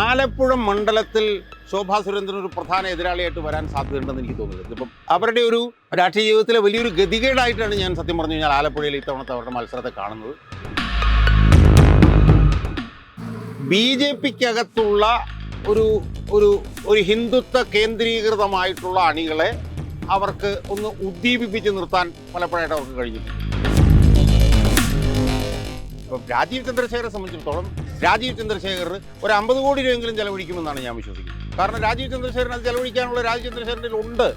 ആലപ്പുഴ മണ്ഡലത്തിൽ ശോഭാ സുരേന്ദ്രൻ ഒരു പ്രധാന എതിരാളിയായിട്ട് വരാൻ സാധ്യതയുണ്ടെന്ന് എനിക്ക് തോന്നുന്നത് ഇപ്പം അവരുടെ ഒരു രാഷ്ട്രീയ ജീവിതത്തിലെ വലിയൊരു ഗതികേടായിട്ടാണ് ഞാൻ സത്യം പറഞ്ഞു കഴിഞ്ഞാൽ ആലപ്പുഴയിൽ ഇത്തവണത്തെ അവരുടെ മത്സരത്തെ കാണുന്നത്. ബി ജെ പിക്കകത്തുള്ള ഒരു ഒരു ഒരു ഹിന്ദുത്വ കേന്ദ്രീകൃതമായിട്ടുള്ള അണികളെ അവർക്ക് ഒന്ന് ഉദ്ദീപിപ്പിച്ച് നിർത്താൻ പലപ്പോഴായിട്ട് അവർക്ക് ഇപ്പം രാജീവ് ചന്ദ്രശേഖരെ സംബന്ധിച്ചിടത്തോളം രാജീവ് ചന്ദ്രശേഖർ ഒരു അമ്പത് കോടി രൂപയെങ്കിലും ചെലവഴിക്കുമെന്നാണ് ഞാൻ വിശ്വസിക്കുന്നത്. കാരണം രാജീവ് ചന്ദ്രശേഖരൻ അത് ചെലവഴിക്കാനുള്ള രാജീവ് ചന്ദ്രശേഖരന്റെ ഉണ്ട്.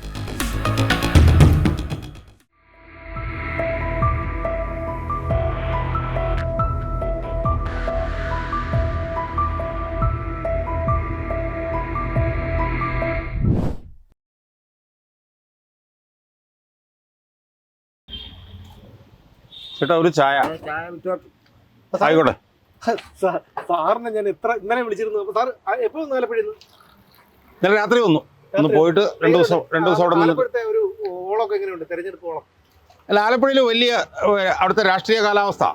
ചേട്ടാ ഒരു ചായ. ആയിക്കോട്ടെ. സാറിനെ ഞാൻ എത്ര ഇന്നലെ വിളിച്ചിരുന്നു. അപ്പൊ സാർ എപ്പോ വന്നു ആലപ്പുഴയിൽ ഇന്നലെ രാത്രി വന്നു. ഒന്ന് പോയിട്ട് രണ്ടു ദിവസം രണ്ടു ദിവസം അവിടെ ആലപ്പുഴത്തെ ഒരു ഓളൊക്കെ എങ്ങനെയുണ്ട്? തെരഞ്ഞെടുപ്പ് ഓളം. അല്ല ആലപ്പുഴയിൽ വലിയ അവിടുത്തെ രാഷ്ട്രീയ കാലാവസ്ഥ.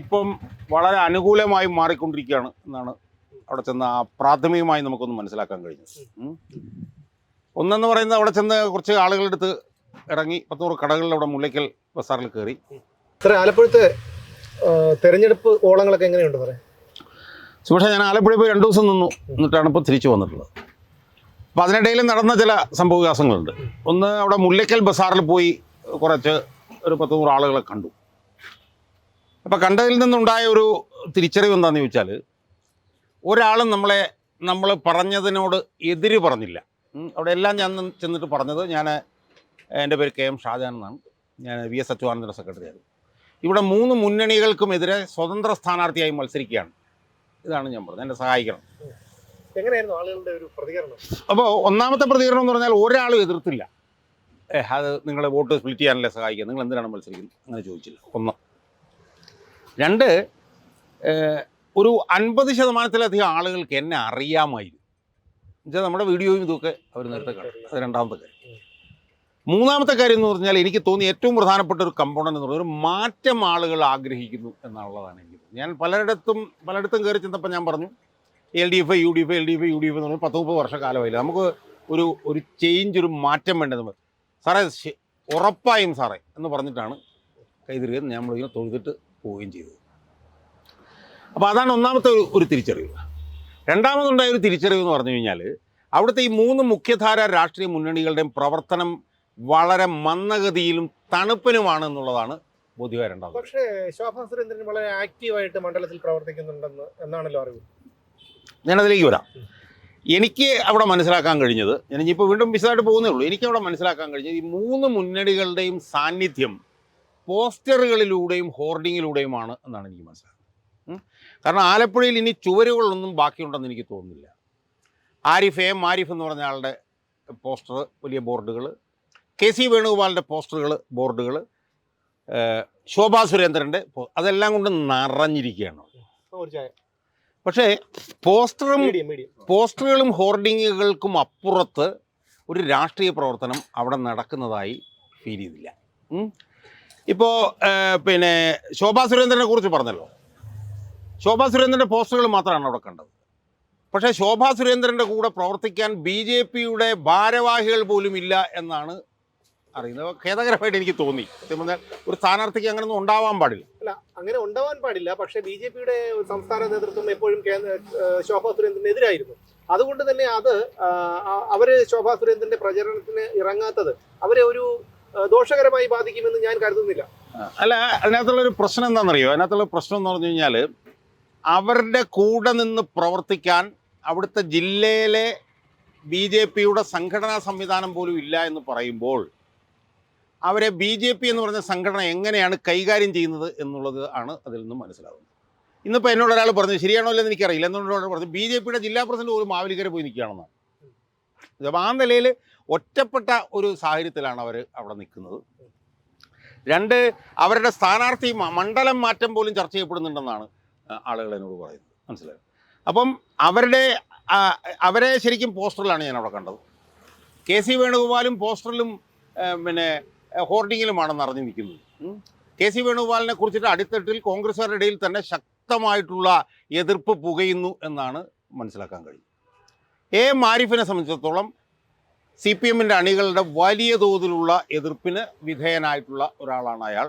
ഇപ്പം വളരെ അനുകൂലമായി മാറിക്കൊണ്ടിരിക്കുകയാണ് എന്നാണ് അവിടെ ചെന്ന് ആ പ്രാഥമികമായി നമുക്കൊന്ന് മനസ്സിലാക്കാൻ കഴിഞ്ഞു. ഒന്നെന്ന് പറയുന്നത് അവിടെ ചെന്ന് കുറച്ച് ആളുകളുടെ അടുത്ത് ഇറങ്ങി പത്തൂറ് കടകളിൽ അവിടെ മുല്ലയ്ക്കൽ ബസാറിൽ കയറി. ആലപ്പുഴത്തെ തെരഞ്ഞെടുപ്പ് ഓളങ്ങളൊക്കെ എങ്ങനെയുണ്ട് പറയാം സുഭാഷ ഞാൻ ആലപ്പുഴ പോയി രണ്ടു ദിവസം നിന്നു. എന്നിട്ടാണ് ഇപ്പോൾ തിരിച്ചു വന്നിട്ടുള്ളത്. അപ്പോൾ അതിനിടയിൽ നടന്ന ചില സംഭവ വികാസങ്ങളുണ്ട്. ഒന്ന് അവിടെ മുല്ലയ്ക്കൽ ബസാറിൽ പോയി കുറച്ച് ഒരു പത്ത് നൂറ് ആളുകളെ കണ്ടു. അപ്പോൾ കണ്ടതിൽ നിന്നുണ്ടായ ഒരു തിരിച്ചറിവ് എന്താണെന്ന് ചോദിച്ചാൽ ഒരാളും നമ്മളെ നമ്മൾ പറഞ്ഞതിനോട് എതിര് പറഞ്ഞില്ല. അവിടെ എല്ലാം ഞാൻ ചെന്നിട്ട് പറഞ്ഞത് ഞാൻ എന്റെ പേര് കെ എം ഷാജാൻ എന്നാണ്. ഞാൻ വി എസ് സെക്രട്ടറി സെക്രട്ടറിയായിരുന്നു ഇവിടെ മൂന്ന് മുന്നണികൾക്കുമെതിരെ സ്വതന്ത്ര സ്ഥാനാർത്ഥിയായി മത്സരിക്കുകയാണ്. ഇതാണ് ഞാൻ പറഞ്ഞത്. എന്നെ സഹായിക്കണം. എങ്ങനെയായിരുന്നു ആളുകളുടെ ഒരു പ്രതികരണം? അപ്പോൾ ഒന്നാമത്തെ പ്രതികരണം എന്ന് പറഞ്ഞാൽ ഒരാളും എതിർത്തില്ല. ഏ അത് നിങ്ങളെ വോട്ട് സ്പ്ലിറ്റ് ചെയ്യാനല്ലേ സഹായിക്കുക? നിങ്ങൾ എന്തിനാണ് മത്സരിക്കുന്നത്? അങ്ങനെ ചോദിച്ചില്ല. ഒന്ന്. രണ്ട് ഒരു അൻപത് ശതമാനത്തിലധികം ആളുകൾക്ക് എന്നെ അറിയാമായിരുന്നു. എന്നുവെച്ചാൽ നമ്മുടെ വീഡിയോയും ഇതൊക്കെ അവർ നേരത്തെ കണ്ടു. അത് രണ്ടാമത്തെ കാര്യം. മൂന്നാമത്തെ കാര്യം എന്ന് പറഞ്ഞാൽ എനിക്ക് തോന്നി ഏറ്റവും പ്രധാനപ്പെട്ട ഒരു കമ്പോണന്റ് എന്ന് പറഞ്ഞാൽ ഒരു മാറ്റം ആളുകൾ ആഗ്രഹിക്കുന്നു എന്നുള്ളതാണ് എനിക്ക് ഞാൻ പലയിടത്തും പലയിടത്തും കയറി ചെന്നപ്പോൾ ഞാൻ പറഞ്ഞു L D F U D F L D F U D F എന്ന് പറഞ്ഞാൽ പത്ത് മുപ്പത് വർഷക്കാലമായില്ല? നമുക്ക് ഒരു ഒരു ചേഞ്ച് ഒരു മാറ്റം വേണ്ടത് സാറേ ഉറപ്പായും സാറേ എന്ന് പറഞ്ഞിട്ടാണ് കൈതിരുകയും നമ്മളിങ്ങനെ തൊഴുതിട്ട് പോവുകയും ചെയ്തത്. അപ്പോൾ അതാണ് ഒന്നാമത്തെ ഒരു ഒരു തിരിച്ചറിവ്. രണ്ടാമതുണ്ടായ ഒരു തിരിച്ചറിവ് എന്ന് പറഞ്ഞു കഴിഞ്ഞാൽ അവിടുത്തെ ഈ മൂന്ന് മുഖ്യധാര രാഷ്ട്രീയ മുന്നണികളുടെയും പ്രവർത്തനം വളരെ മന്ദഗതിയിലും തണുപ്പിനുമാണ് എന്നുള്ളതാണ് ബോധ്യവരേണ്ടത് പക്ഷേ ശോഭാ സുരേന്ദ്രൻ വളരെ ആക്റ്റീവായിട്ട് മണ്ഡലത്തിൽ പ്രവർത്തിക്കുന്നുണ്ടെന്ന് എന്നാണല്ലോ അറിവ്? ഞാനതിലേക്ക് വരാം. എനിക്ക് അവിടെ മനസ്സിലാക്കാൻ കഴിഞ്ഞത് ഞാൻ ഇപ്പോൾ വീണ്ടും വിശദമായിട്ട് പോകുന്നേ ഉള്ളൂ. എനിക്ക് അവിടെ മനസ്സിലാക്കാൻ കഴിഞ്ഞത് ഈ മൂന്ന് മുന്നണികളുടെയും സാന്നിധ്യം പോസ്റ്ററുകളിലൂടെയും ഹോർഡിങ്ങിലൂടെയുമാണ് എന്നാണ് എനിക്ക് മനസ്സിലാക്കുന്നത് കാരണം ആലപ്പുഴയിൽ ഇനി ചുവരുകളൊന്നും ബാക്കിയുണ്ടെന്ന് എനിക്ക് തോന്നുന്നില്ല. ആരിഫ് എം ആരിഫ് എന്ന് പറഞ്ഞ ആളുടെ പോസ്റ്റർ വലിയ ബോർഡുകൾ കെ സി വേണുഗോപാലിന്റെ പോസ്റ്ററുകൾ ബോർഡുകൾ ശോഭാ സുരേന്ദ്രന്റെ അതെല്ലാം കൊണ്ട് നിറഞ്ഞിരിക്കുകയാണ്. പക്ഷേ പോസ്റ്ററും പോസ്റ്ററുകളും ഹോർഡിങ്ങുകൾക്കും അപ്പുറത്ത് ഒരു രാഷ്ട്രീയ പ്രവർത്തനം അവിടെ നടക്കുന്നതായി ഫീൽ ചെയ്തില്ല. ഇപ്പോൾ പിന്നെ ശോഭാ സുരേന്ദ്രനെ കുറിച്ച് പറഞ്ഞല്ലോ. ശോഭാ സുരേന്ദ്രന്റെ പോസ്റ്ററുകൾ മാത്രമാണ് അവിടെ കണ്ടത്. പക്ഷേ ശോഭാ സുരേന്ദ്രന്റെ കൂടെ പ്രവർത്തിക്കാൻ ബി ജെ പിയുടെ ഭാരവാഹികൾ പോലും ഇല്ല എന്നാണ് അറിയുന്നത്. ഖേദകരമായിട്ട് എനിക്ക് തോന്നി. സത്യം പറഞ്ഞാൽ ഒരു സ്ഥാനാർത്ഥിക്ക് അങ്ങനെ ഒന്നും ഉണ്ടാവാൻ പാടില്ല. അല്ല അങ്ങനെ ഉണ്ടാവാൻ പാടില്ല. പക്ഷേ ബി ജെ പിയുടെ സംസ്ഥാന നേതൃത്വം എപ്പോഴും ശോഭാ സുരേന്ദ്രനെതിരായിരുന്നു. അതുകൊണ്ട് തന്നെ അത് അവർ ശോഭാ സുരേന്ദ്രന്റെ പ്രചരണത്തിന് ഇറങ്ങാത്തത് അവരെ ഒരു ദോഷകരമായി ബാധിക്കുമെന്ന് ഞാൻ കരുതുന്നില്ല. അല്ല അതിനകത്തുള്ള ഒരു പ്രശ്നം എന്താണെന്നറിയോ? അതിനകത്തുള്ള പ്രശ്നം എന്ന് പറഞ്ഞു കഴിഞ്ഞാൽ അവരുടെ കൂടെ നിന്ന് പ്രവർത്തിക്കാൻ അവിടുത്തെ ജില്ലയിലെ ബി ജെ പിയുടെ സംഘടനാ സംവിധാനം പോലും ഇല്ല എന്ന് പറയുമ്പോൾ അവരെ ബി ജെ പി എന്ന് പറഞ്ഞ സംഘടന എങ്ങനെയാണ് കൈകാര്യം ചെയ്യുന്നത് എന്നുള്ളത് ആണ് അതിൽ നിന്നും മനസ്സിലാവുന്നത്. ഇന്നിപ്പോൾ എന്നോട് ഒരാൾ പറഞ്ഞു ശരിയാണോ അല്ലെന്ന് എനിക്കറിയില്ല. എന്നോട് പറഞ്ഞു ബി ജെ പിയുടെ ജില്ലാ പ്രസിഡന്റ് പോലും മാവലിക്കര പോയി നിൽക്കുകയാണെന്നാണ്. അപ്പോൾ ആ നിലയിൽ ഒറ്റപ്പെട്ട ഒരു സാഹചര്യത്തിലാണ് അവർ അവിടെ നിൽക്കുന്നത്. രണ്ട് അവരുടെ സ്ഥാനാർത്ഥി മണ്ഡലം മാറ്റം പോലും ചർച്ച ചെയ്യപ്പെടുന്നുണ്ടെന്നാണ് ആളുകൾ എന്നോട് പറയുന്നത്. മനസ്സിലായോ? അപ്പം അവരുടെ അവരെ ശരിക്കും പോസ്റ്ററിലാണ് ഞാൻ അവിടെ കണ്ടത്. കെ സി വേണുഗോപാലും പോസ്റ്ററിലും പിന്നെ ഹോർഡിങ്ങിലുമാണെന്ന് അറിഞ്ഞു നിൽക്കുന്നത്. കെ സി വേണുഗോപാലിനെ കുറിച്ചിട്ട് അടിത്തട്ടിൽ കോൺഗ്രസ്സുകാരുടെ ഇടയിൽ തന്നെ ശക്തമായിട്ടുള്ള എതിർപ്പ് പുകയുന്നു എന്നാണ് മനസ്സിലാക്കാൻ കഴിയും എ മാരിഫിനെ സംബന്ധിച്ചിടത്തോളം സി പി എമ്മിന്റെ അണികളുടെ വലിയ തോതിലുള്ള എതിർപ്പിന് വിധേയനായിട്ടുള്ള ഒരാളാണ് അയാൾ.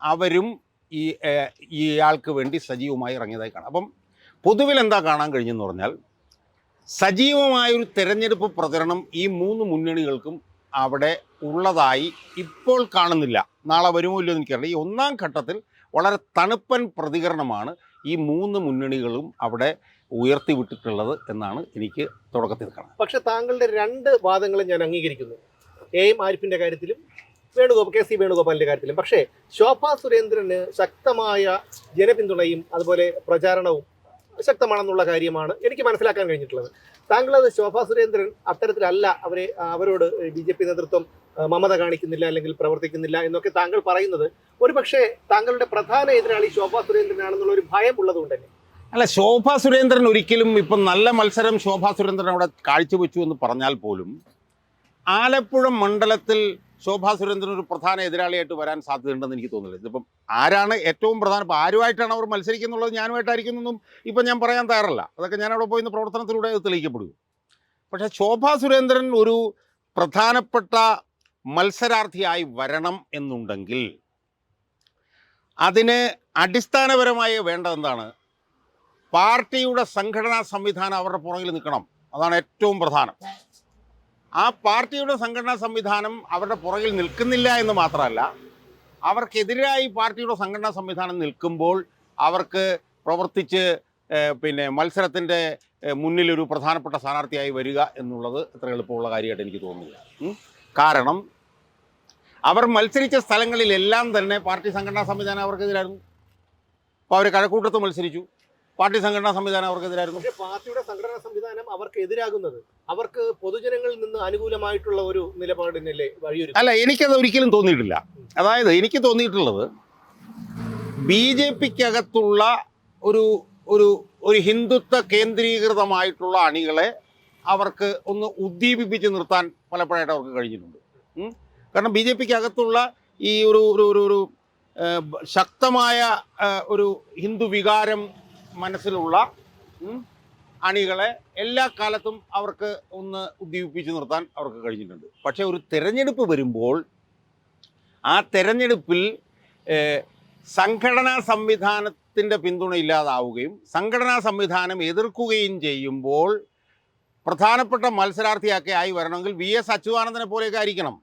അവരും ഈ ഇയാൾക്ക് വേണ്ടി സജീവമായി ഇറങ്ങിയതായി കാണാം. അപ്പം പൊതുവിൽ എന്താ കാണാൻ കഴിഞ്ഞെന്ന് പറഞ്ഞാൽ സജീവമായൊരു തെരഞ്ഞെടുപ്പ് പ്രചരണം ഈ മൂന്ന് മുന്നണികൾക്കും അവിടെ ഉള്ളതായി ഇപ്പോൾ കാണുന്നില്ല. നാളെ വരുമോ ഇല്ലയോ എനിക്കറിയില്ല. ഈ ഒന്നാം ഘട്ടത്തിൽ വളരെ തണുപ്പൻ പ്രതികരണമാണ് ഈ മൂന്ന് മുന്നണികളും അവിടെ ഉയർത്തിവിട്ടിട്ടുള്ളത് എന്നാണ് എനിക്ക് തുടക്കത്തിൽ കാണാം പക്ഷെ താങ്കളുടെ രണ്ട് വാദങ്ങളും ഞാൻ അംഗീകരിക്കുന്നു. എ എം ആരിഫിന്റെ കാര്യത്തിലും വേണുഗോപാൽ കെ സി വേണുഗോപാലിന്റെ കാര്യത്തിലും. പക്ഷേ ശോഭാ സുരേന്ദ്രന് ശക്തമായ ജനപിന്തുണയും അതുപോലെ പ്രചാരണവും ശക്തമാണെന്നുള്ള കാര്യമാണ് എനിക്ക് മനസ്സിലാക്കാൻ കഴിഞ്ഞിട്ടുള്ളത്. താങ്കളത് ശോഭാ സുരേന്ദ്രൻ അത്തരത്തിലല്ല അവരെ അവരോട് ബി ജെ പി നേതൃത്വം മമത കാണിക്കുന്നില്ല അല്ലെങ്കിൽ പ്രവർത്തിക്കുന്നില്ല എന്നൊക്കെ താങ്കൾ പറയുന്നത്. ഒരുപക്ഷെ താങ്കളുടെ പ്രധാന എതിരാളി ശോഭാ സുരേന്ദ്രനാണെന്നുള്ള ഒരു ഭയം ഉള്ളതുകൊണ്ട് തന്നെ അല്ല ശോഭാ സുരേന്ദ്രൻ ഒരിക്കലും ഇപ്പം നല്ല മത്സരം ശോഭാ സുരേന്ദ്രൻ അവിടെ കാഴ്ചവെച്ചു എന്ന് പറഞ്ഞാൽ പോലും ആലപ്പുഴ മണ്ഡലത്തിൽ ശോഭാ സുരേന്ദ്രൻ ഒരു പ്രധാന എതിരാളിയായിട്ട് വരാൻ സാധ്യതയുണ്ടെന്ന് എനിക്ക് തോന്നുന്നില്ല. ഇതിപ്പം ആരാണ് ഏറ്റവും പ്രധാന? ഇപ്പം ആരുമായിട്ടാണ് അവർ മത്സരിക്കുന്നുള്ളത് ഞാനുമായിട്ടായിരിക്കുന്നൊന്നും ഇപ്പം ഞാൻ പറയാൻ തയ്യാറല്ല. അതൊക്കെ ഞാൻ അവിടെ പോയി ഇന്ന് പ്രവർത്തനത്തിലൂടെ അത് തെളിയിക്കപ്പെടും. പക്ഷേ ശോഭാ സുരേന്ദ്രൻ ഒരു പ്രധാനപ്പെട്ട മത്സരാർത്ഥിയായി വരണം എന്നുണ്ടെങ്കിൽ അതിന് അടിസ്ഥാനപരമായി വേണ്ടത് എന്താണ്? പാർട്ടിയുടെ സംഘടനാ സംവിധാനം അവരുടെ പുറകിൽ നിൽക്കണം. അതാണ് ഏറ്റവും പ്രധാനം. ആ പാർട്ടിയുടെ സംഘടനാ സംവിധാനം അവരുടെ പുറകിൽ നിൽക്കുന്നില്ല എന്ന് മാത്രമല്ല അവർക്കെതിരായി പാർട്ടിയുടെ സംഘടനാ സംവിധാനം നിൽക്കുമ്പോൾ അവർക്ക് പ്രവർത്തിച്ച് പിന്നെ മത്സരത്തിന്റെ മുന്നിലൊരു പ്രധാനപ്പെട്ട സ്ഥാനാർത്ഥിയായി വരിക എന്നുള്ളത് അത്ര എളുപ്പമുള്ള കാര്യമായിട്ട് എനിക്ക് തോന്നുന്നില്ല. കാരണം അവർ മത്സരിച്ച സ്ഥലങ്ങളിലെല്ലാം തന്നെ പാർട്ടി സംഘടനാ സംവിധാനം അവർക്കെതിരായിരുന്നു. അപ്പോൾ അവർ കഴക്കൂട്ടത്ത് മത്സരിച്ചു. പാർട്ടി സംഘടനാ സംവിധാനം അവർക്കെതിരായിരുന്നു. പാർട്ടിയുടെ സംഘടനാ സംവിധാനം അവർക്ക് എതിരാകുന്നത് അവർക്ക് പൊതുജനങ്ങളിൽ നിന്ന് അനുകൂലമായിട്ടുള്ള ഒരു നിലപാടിനല്ലേ വഴിയൊരു അല്ല എനിക്കത് ഒരിക്കലും തോന്നിയിട്ടില്ല. അതായത് എനിക്ക് തോന്നിയിട്ടുള്ളത് ബി ജെ പിക്കകത്തുള്ള ഒരു ഒരു ഒരു ഹിന്ദുത്വ കേന്ദ്രീകൃതമായിട്ടുള്ള അണികളെ അവർക്ക് ഒന്ന് ഉദ്ദീപിപ്പിച്ച് നിർത്താൻ പലപ്പോഴായിട്ട് അവർക്ക് കഴിഞ്ഞിട്ടുണ്ട്. കാരണം ബി ജെ പിക്കകത്തുള്ള ഈ ഒരു ഒരു ഒരു ശക്തമായ ഒരു ഹിന്ദു വികാരം മനസ്സിലുള്ള അണികളെ എല്ലാ കാലത്തും അവർക്ക് ഒന്ന് ഉദ്ദീപിപ്പിച്ച് നിർത്താൻ അവർക്ക് കഴിഞ്ഞിട്ടുണ്ട്. പക്ഷേ ഒരു തിരഞ്ഞെടുപ്പ് വരുമ്പോൾ ആ തിരഞ്ഞെടുപ്പിൽ സംഘടനാ സംവിധാനത്തിന്റെ പിന്തുണ ഇല്ലാതാവുകയും സംഘടനാ സംവിധാനം എതിർക്കുകയും ചെയ്യുമ്പോൾ പ്രധാനപ്പെട്ട മത്സരാർത്ഥിയൊക്കെ ആയി വരണമെങ്കിൽ വി എസ് അച്യുതാനന്ദനെ പോലെയൊക്കെ ആയിരിക്കണം.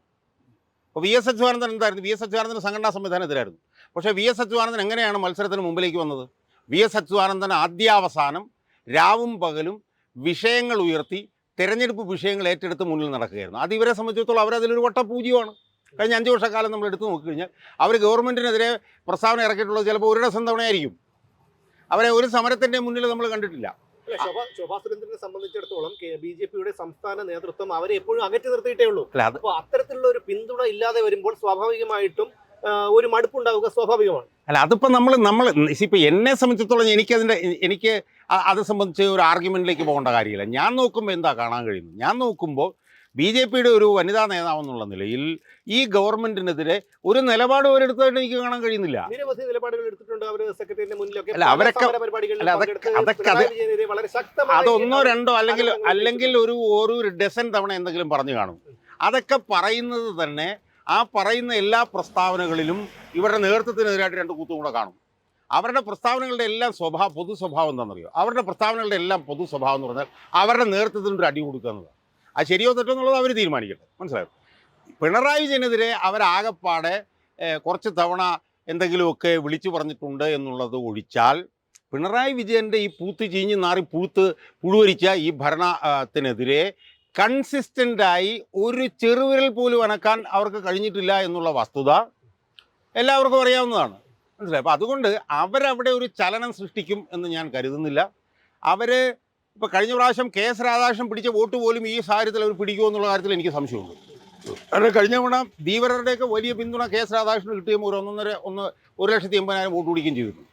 അപ്പോൾ വി എസ് അച്യുതാനന്ദൻ എന്തായിരുന്നു? വി എസ് അച്യുതാനന്ദൻ സംഘടനാ സംവിധാനം എതിരായിരുന്നു. പക്ഷേ വി എസ് അച്യുതാനന്ദൻ എങ്ങനെയാണ് മത്സരത്തിന് മുമ്പിലേക്ക് വന്നത്? വി എസ് അച്യുതാനന്ദൻ ആദ്യാവസാനം രാവും പകലും വിഷയങ്ങൾ ഉയർത്തി തിരഞ്ഞെടുപ്പ് വിഷയങ്ങൾ ഏറ്റെടുത്ത് മുന്നിൽ നടക്കുകയായിരുന്നു. അത് ഇവരെ സംബന്ധിച്ചിടത്തോളം അവരതിലൊരു വട്ടപൂജ്യമാണ് കഴിഞ്ഞ അഞ്ച് വർഷക്കാലം നമ്മൾ എടുത്തു നോക്കിക്കഴിഞ്ഞാൽ അവർ ഗവൺമെന്റിനെതിരെ പ്രസ്താവന ഇറക്കിയിട്ടുള്ളത് ചിലപ്പോൾ ഒരു സന്തവണയായിരിക്കും തവണയായിരിക്കും. അവരെ ഒരു സമരത്തിന്റെ മുന്നിൽ നമ്മൾ കണ്ടിട്ടില്ല. ശോഭ- സുരേന്ദ്രനെ സംബന്ധിച്ചിടത്തോളം ബി ജെ പിയുടെ സംസ്ഥാന നേതൃത്വം അവരെ എപ്പോഴും അകറ്റി നിർത്തിയിട്ടേ ഉള്ളൂ. അപ്പോൾ അത്തരത്തിലുള്ള ഒരു പിന്തുണ ഇല്ലാതെ വരുമ്പോൾ സ്വാഭാവികമായിട്ടും ഒരു മടുപ്പുണ്ടാവുക സ്വാഭാവികമാണ്. അല്ല അതിപ്പോൾ നമ്മൾ നമ്മൾ ഇപ്പോൾ എന്നെ സംബന്ധിച്ചിടത്തോളം എനിക്കതിന്റെ എനിക്ക് അത് സംബന്ധിച്ച് ഒരു ആർഗ്യുമെന്റിലേക്ക് പോകേണ്ട കാര്യമില്ല. ഞാൻ നോക്കുമ്പോൾ എന്താ കാണാൻ കഴിയുന്നത്? ഞാൻ നോക്കുമ്പോൾ ബി ജെ പിയുടെ ഒരു വനിതാ നേതാവെന്നുള്ള നിലയിൽ ഈ ഗവൺമെന്റിനെതിരെ ഒരു നിലപാട് അവരെടുത്തതായിട്ട് എനിക്ക് കാണാൻ കഴിയുന്നില്ല. നിരവധി നിലപാടുകൾ എടുത്തിട്ടുണ്ട് അവർ സെക്രട്ടറിയുടെ മുന്നിലൊക്കെ. അല്ല, അവരൊക്കെ- അല്ല, അതൊക്കെ- അതൊക്കെ വളരെ ശക്തമായി അതൊന്നോ രണ്ടോ അല്ലെങ്കിൽ അല്ലെങ്കിൽ ഒരു ഒരു ഡസൻ തവണ എന്തെങ്കിലും പറഞ്ഞു കാണും. അതൊക്കെ പറയുന്നത് തന്നെ ആ പറയുന്ന എല്ലാ പ്രസ്താവനകളിലും ഇവരുടെ നേതൃത്വത്തിനെതിരായിട്ട് രണ്ട് കൂത്തും കൂടെ കാണും. അവരുടെ പ്രസ്താവനകളുടെ എല്ലാം സ്വഭാവ പൊതു സ്വഭാവം എന്താണെന്നറിയോ? അവരുടെ പ്രസ്താവനകളുടെ എല്ലാം പൊതു സ്വഭാവം എന്ന് പറഞ്ഞാൽ അവരുടെ നേതൃത്വത്തിന് ഒരു അടി കൊടുക്കുക എന്നതാണ് അത് ശരിയോ തെറ്റോ എന്നുള്ളത് അവർ തീരുമാനിക്കട്ടെ. മനസ്സിലായോ? പിണറായി വിജയനെതിരെ അവരാകപ്പാടെ കുറച്ച് തവണ എന്തെങ്കിലുമൊക്കെ വിളിച്ചു പറഞ്ഞിട്ടുണ്ട് എന്നുള്ളത് ഒഴിച്ചാൽ പിണറായി വിജയന്റെ ഈ പൂത്ത് ചീഞ്ഞ് നാറി പൂത്ത് പുഴുവരിച്ച ഈ ഭരണത്തിനെതിരെ കൺസിസ്റ്റന്റായി ഒരു ചെറുവിരൽ പോലും അനക്കാൻ അവർക്ക് കഴിഞ്ഞിട്ടില്ല എന്നുള്ള വസ്തുത എല്ലാവർക്കും അറിയാവുന്നതാണ്. മനസ്സിലായി? അപ്പോൾ അതുകൊണ്ട് അവരവിടെ ഒരു ചലനം സൃഷ്ടിക്കും എന്ന് ഞാൻ കരുതുന്നില്ല. അവർ ഇപ്പോൾ കഴിഞ്ഞ പ്രാവശ്യം കെ എസ് രാധാകൃഷ്ണൻ പിടിച്ച വോട്ട് പോലും ഈ സാഹചര്യത്തിൽ അവർ പിടിക്കുമോ എന്നുള്ള കാര്യത്തിൽ എനിക്ക് സംശയമുണ്ട്. കാരണം കഴിഞ്ഞ തവണ ധീവരരുടെയൊക്കെ വലിയ പിന്തുണ കെ എസ് രാധാകൃഷ്ണൻ കിട്ടുകയും ഒരു ഒന്നൊന്നര ഒന്ന് ഒരു ലക്ഷത്തി എൺപതിനായിരം വോട്ട് പിടിക്കുകയും ആ-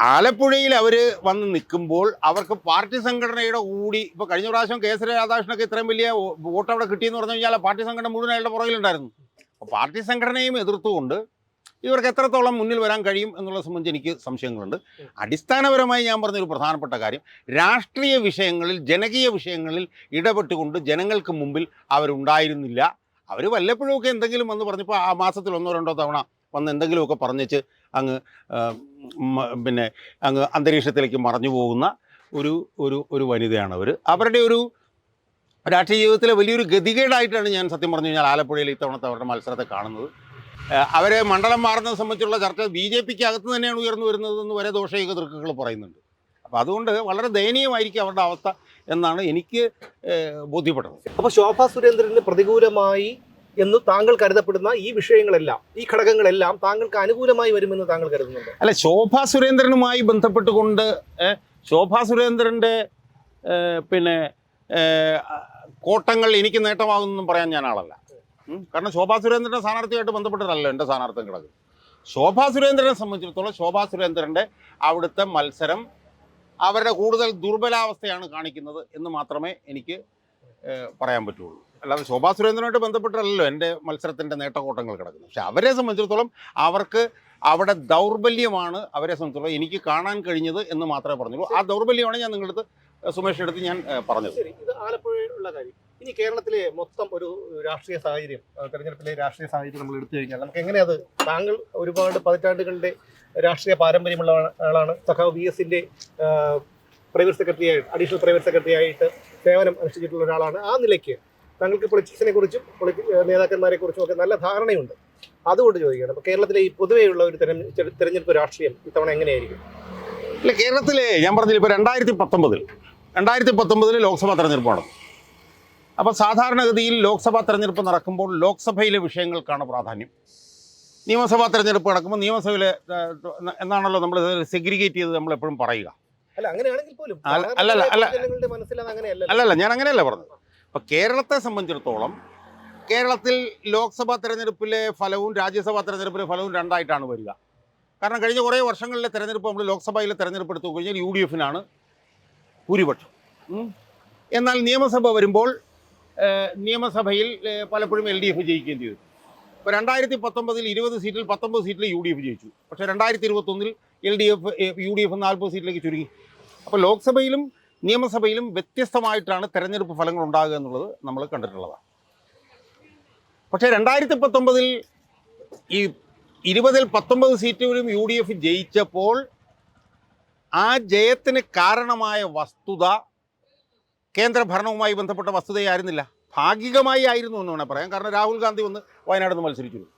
ആലപ്പുഴയിൽ അവർ വന്ന് നിൽക്കുമ്പോൾ അവർക്ക് പാർട്ടി സംഘടനയുടെ കൂടി ഇപ്പോൾ കഴിഞ്ഞ പ്രാവശ്യം കെ എസ് രാധാകൃഷ്ണനൊക്കെ ഇത്രയും വലിയ വോട്ട് അവിടെ കിട്ടിയെന്ന് പറഞ്ഞു കഴിഞ്ഞാൽ പാർട്ടി സംഘടന മുഴുവൻ അയാളുടെ പുറകിലുണ്ടായിരുന്നു. അപ്പോൾ പാർട്ടി സംഘടനയും എതിർത്തുകൊണ്ട് ഇവർക്ക് എത്രത്തോളം മുന്നിൽ വരാൻ കഴിയും എന്നുള്ള സംബന്ധിച്ച് എനിക്ക് സംശയങ്ങളുണ്ട്. അടിസ്ഥാനപരമായി ഞാൻ പറഞ്ഞൊരു പ്രധാനപ്പെട്ട കാര്യം രാഷ്ട്രീയ വിഷയങ്ങളിൽ ജനകീയ വിഷയങ്ങളിൽ ഇടപെട്ടുകൊണ്ട് ജനങ്ങൾക്ക് മുമ്പിൽ അവരുണ്ടായിരുന്നില്ല. അവർ വല്ലപ്പോഴുമൊക്കെ എന്തെങ്കിലും വന്ന് പറഞ്ഞപ്പോൾ ആ മാസത്തിൽ ഒന്നോ രണ്ടോ തവണ വന്ന് എന്തെങ്കിലുമൊക്കെ പറഞ്ഞേച്ച് അങ്ങ് പിന്നെ അങ്ങ് അന്തരീക്ഷത്തിലേക്ക് മറഞ്ഞു പോകുന്ന ഒരു ഒരു ഒരു വനിതയാണ് അവർ അവരുടെ ഒരു രാഷ്ട്രീയ ജീവിതത്തിലെ വലിയൊരു ഗതികേടായിട്ടാണ് ഞാൻ സത്യം പറഞ്ഞു കഴിഞ്ഞാൽ ആലപ്പുഴയിൽ ഇത്തവണത്തെ അവരുടെ മത്സരത്തെ കാണുന്നത്. അവരെ മണ്ഡലം മാറുന്നത് സംബന്ധിച്ചുള്ള ചർച്ച ബി ജെ പിക്ക് അകത്ത് തന്നെയാണ് ഉയർന്നു വരുന്നതെന്ന് വരെ ദോഷയുക തൃക്കുകൾ പറയുന്നുണ്ട്. അപ്പോൾ അതുകൊണ്ട് വളരെ ദയനീയമായിരിക്കും അവരുടെ അവസ്ഥ എന്നാണ് എനിക്ക് ബോധ്യപ്പെട്ടത്. അപ്പോൾ ശോഭാ സുരേന്ദ്രന് പ്രതികൂലമായി എന്ന് താങ്കൾ കരുതപ്പെടുന്ന ഈ വിഷയങ്ങളെല്ലാം ഈ ഘടകങ്ങളെല്ലാം താങ്കൾക്ക് അനുകൂലമായി വരുമെന്ന് താങ്കൾ കരുതുന്നുണ്ട്? അല്ല ശോഭാ സുരേന്ദ്രനുമായി ബന്ധപ്പെട്ടുകൊണ്ട് ശോഭാ സുരേന്ദ്രന്റെ പിന്നെ കോട്ടങ്ങൾ എനിക്ക് നേട്ടമാകുമെന്നും പറയാൻ ഞാൻ ആളല്ല കാരണം ശോഭാ സുരേന്ദ്രന്റെ സ്ഥാനാർത്ഥിയായിട്ട് ബന്ധപ്പെട്ടിട്ടല്ലോ എന്റെ സ്ഥാനാർത്ഥം കിടക്കുന്നത് ശോഭാ സുരേന്ദ്രനെ സംബന്ധിച്ചിടത്തോളം ശോഭാ സുരേന്ദ്രന്റെ അവിടുത്തെ മത്സരം അവരുടെ കൂടുതൽ ദുർബലാവസ്ഥയാണ് കാണിക്കുന്നത് എന്ന് മാത്രമേ എനിക്ക് പറയാൻ പറ്റുള്ളൂ. അല്ലാതെ ശോഭാ സുരേന്ദ്രനുമായിട്ട് ബന്ധപ്പെട്ടല്ലോ എന്റെ മത്സരത്തിന്റെ നേട്ടക്കോട്ടങ്ങൾ കിടക്കുന്നത്. പക്ഷെ അവരെ സംബന്ധിച്ചിടത്തോളം അവർക്ക് അവിടെ ദൗർബല്യമാണ് അവരെ സംബന്ധിച്ചിടത്തോളം എനിക്ക് കാണാൻ കഴിഞ്ഞത് എന്ന് മാത്രമേ പറഞ്ഞുള്ളൂ. ആ ദൗർബല്യമാണ് ഞാൻ നിങ്ങളുടെ അടുത്ത് സുമേഷിന്റെ അടുത്ത് ഞാൻ പറഞ്ഞത്. ഇത് ആലപ്പുഴയിലുള്ള കാര്യം. ഇനി കേരളത്തിലെ മൊത്തം ഒരു രാഷ്ട്രീയ സാഹചര്യം തെരഞ്ഞെടുപ്പിലെ രാഷ്ട്രീയ സാഹചര്യം നമ്മൾ എടുത്തു കഴിഞ്ഞാൽ നമുക്ക് എങ്ങനെയത് താങ്കൾ ഒരുപാട് പതിറ്റാണ്ടുകളുടെ രാഷ്ട്രീയ പാരമ്പര്യമുള്ള ആളാണ്. സഖാവ് വി എസിന്റെ പ്രൈവറ്റ് സെക്രട്ടറി ആയിട്ട് അഡീഷണൽ പ്രൈവറ്റ് സെക്രട്ടറി ആയിട്ട് സേവനം അനുഷ്ഠിച്ചിട്ടുള്ള ഒരാളാണ്. ആ നിലയ്ക്ക് താങ്കൾക്ക് പൊളിറ്റിക്സിനെ കുറിച്ചും പൊളിറ്റി നേതാക്കന്മാരെ കുറിച്ചും ഒക്കെ നല്ല ധാരണയുണ്ട്. അതുകൊണ്ട് ചോദിക്കുകയാണ്. അപ്പോൾ കേരളത്തിലെ ഈ പൊതുവെയുള്ള ഒരു തെരഞ്ഞെ- തെരഞ്ഞെടുപ്പ് രാഷ്ട്രീയം ഇത്തവണ എങ്ങനെയായിരിക്കും? അല്ല കേരളത്തിലെ ഞാൻ പറഞ്ഞില്ല ഇപ്പോൾ രണ്ടായിരത്തി പത്തൊമ്പതിൽ രണ്ടായിരത്തി പത്തൊമ്പതിൽ ലോക്സഭാ തെരഞ്ഞെടുപ്പ് നടന്നു അപ്പോൾ സാധാരണഗതിയിൽ ലോക്സഭാ തെരഞ്ഞെടുപ്പ് നടക്കുമ്പോൾ ലോക്സഭയിലെ വിഷയങ്ങൾക്കാണ് പ്രാധാന്യം. നിയമസഭാ തെരഞ്ഞെടുപ്പ് നടക്കുമ്പോൾ നിയമസഭയിലെ എന്നാണല്ലോ നമ്മൾ സെഗ്രിഗേറ്റ് ചെയ്ത് നമ്മളെപ്പോഴും പറയുക. അല്ല അങ്ങനെയാണെങ്കിൽ പോലും അല്ല, അല്ലല്ല, അല്ല. അല്ലല്ല. ഞാൻ അങ്ങനെയല്ല പറഞ്ഞത്. അപ്പോൾ കേരളത്തെ സംബന്ധിച്ചിടത്തോളം കേരളത്തിൽ ലോക്സഭാ തെരഞ്ഞെടുപ്പിലെ ഫലവും രാജ്യസഭാ തെരഞ്ഞെടുപ്പിലെ ഫലവും രണ്ടായിട്ടാണ് വരിക. കാരണം കഴിഞ്ഞ കുറേ വർഷങ്ങളിലെ തെരഞ്ഞെടുപ്പ് നമ്മൾ ലോക്സഭയിലെ തെരഞ്ഞെടുപ്പ് എടുത്തു കഴിഞ്ഞാൽ യു ഡി എഫിനാണ് ഭൂരിപക്ഷം. എന്നാൽ നിയമസഭ വരുമ്പോൾ നിയമസഭയിൽ പലപ്പോഴും എൽ ഡി എഫ് ജയിക്കുകയും ചെയ്തു ഇപ്പോൾ രണ്ടായിരത്തി പത്തൊമ്പതിൽ ഇരുപത് സീറ്റിൽ പത്തൊമ്പത് സീറ്റിൽ യു ഡി എഫ് ജയിച്ചു. പക്ഷേ രണ്ടായിരത്തി ഇരുപത്തൊന്നിൽ L D F U D F നാൽപ്പത് സീറ്റിലേക്ക് ചുരുങ്ങി. അപ്പോൾ ലോക്സഭയിലും നിയമസഭയിലും വ്യത്യസ്തമായിട്ടാണ് തെരഞ്ഞെടുപ്പ് ഫലങ്ങൾ ഉണ്ടാകുക എന്നുള്ളത് നമ്മൾ കണ്ടിട്ടുള്ളതാണ്. പക്ഷേ രണ്ടായിരത്തി പത്തൊമ്പതിൽ ഈ ഇരുപതിൽ പത്തൊമ്പത് സീറ്റുകളും യു ഡി എഫ് ജയിച്ചപ്പോൾ ആ ജയത്തിന് കാരണമായ വസ്തുത കേന്ദ്ര ഭരണവുമായി ബന്ധപ്പെട്ട വസ്തുതയായിരുന്നില്ല ഭാഗികമായി ആയിരുന്നു എന്ന് വേണേൽ പറയാം. കാരണം രാഹുൽ ഗാന്ധി വന്ന് വയനാട് നിന്ന് മത്സരിച്ചിരുന്നു